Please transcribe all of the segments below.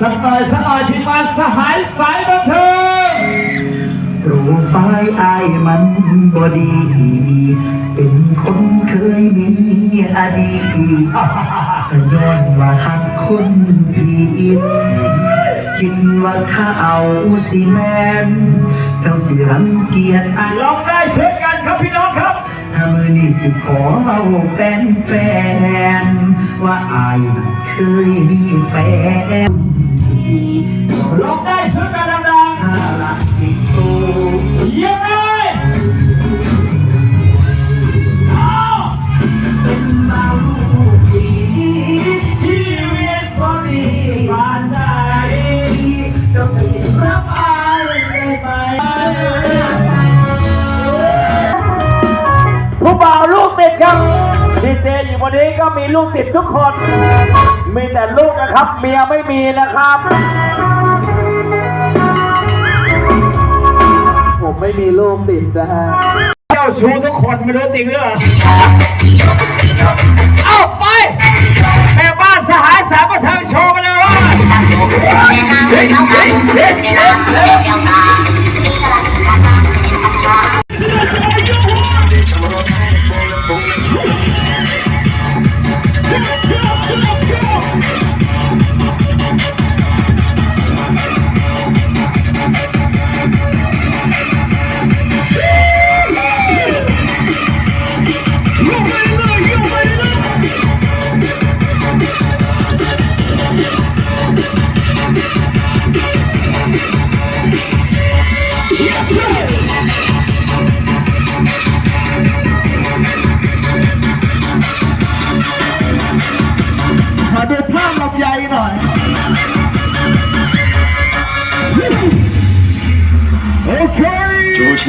สักหน่อยสักหน่อยที่มาสหายสายบันเทิงโปรไฟล์อายมันบอดี เป็นคนเคยมีอดีตแต่ย้อนว่าหักคนผิดคิดว่าถ้าเอาสิแมนเจ้าสิรังเกียจอายลองได้เช่นกันครับพี่น้องครับถ้ามือนี้สิขอเอาเป็นแฟน ว่าอายเคยมีแฟนลองได้เช่นกันดังถ้ารักติดตัวๆเยี่ยมเลยเอาเป็นเบาลูกผีชีวิตพอดีผ่านได้จะไม่รับอายได้ไหมผู้บ่าวลูกติดครับ ดีเจอยู่วันนี้ก็มีลูกติดทุกคน มีแต่ลูกนะครับ เมียไม่มีนะครับ ผมไม่มีลูกติดนะฮะเจ้าชู้ทุกคนไม่รู้จริงหรือเปล่า เอาไปแม่บ้านสหายสามประชังโชว์มา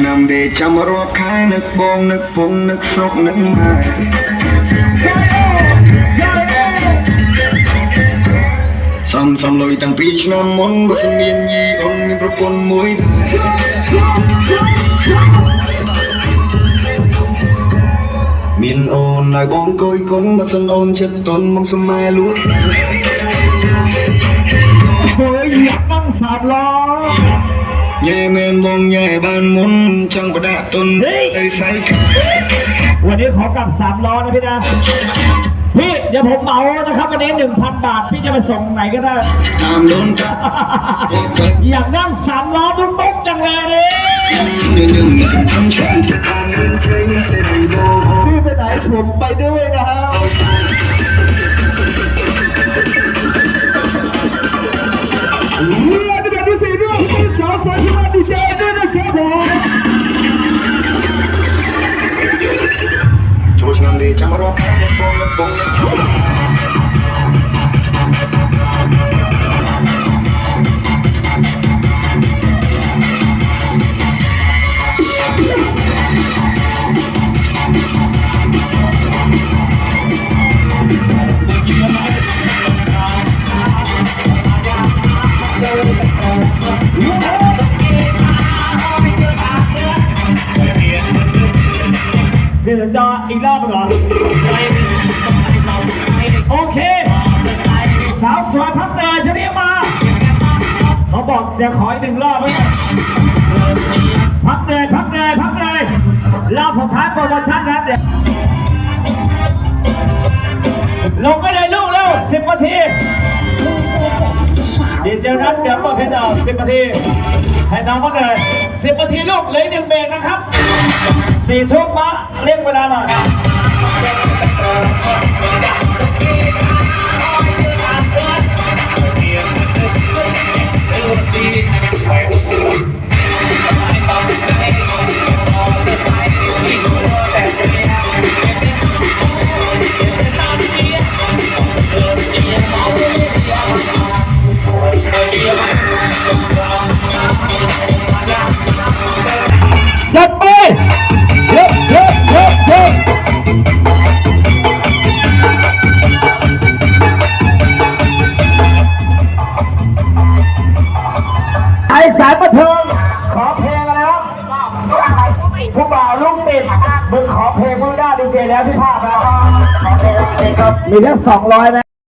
ឆ្នាំដេកចាំរាប់ខែនឹកបងនឹកពងនឹកស្រុកនឹកម៉ែសំសំលុយតាំងពីឆ្នាំមុនបើសិនមានញីអូនមានប្រពន្ធមួយមានអូនហើយបងកុយគុណបើសិនអូនចិត្តទុនមកស្មែលួសเฮ้ ยายเมนวงใหญ่บ้านมุนช่างประดาตุนไอ้ไซค์วันนี้ขอกลับสามล้อนะพี่นะ พี่เดี๋ยวผมเหมานะครับวันนี้หนึ่งพันบาท พี่จะไปส่งไหนก็ได้ ตามลุ้นครัอยากนั่งสามล้อบุ้มบุ๊กจังเลยนี่พี่ไปไหนผมไปด้วยนะครับ จะอีกรอบหนึ่งเหรอ โอเค สาวสวยพักเตยชนิดมา เขาบอกจะขออีกหนึ่งรอบไหมพักเลยพักเลยพักเลยรอบสุดท้ายโปรโมชั่นนะเดี๋ยวลงไปเลย ดี๋ยวเจอนัดเดี๋ยวเปิดเพลงต่อสิบนาทีให้น้องมาเลยสิบนาทีลูกเหลยหนึ่งเบรกนะครับสี่ทุ่มมาเรียกเวลาหน่อย จัดไปเยอะเยอะเยอะเยอะไอสายบันเทิงขอเพลงอะไรครับผู้บ่าวลูกติดมึงขอเพลงมึงได้ดีเจแล้วพี่ภาพแล้วมีแค่สองร้อยไหม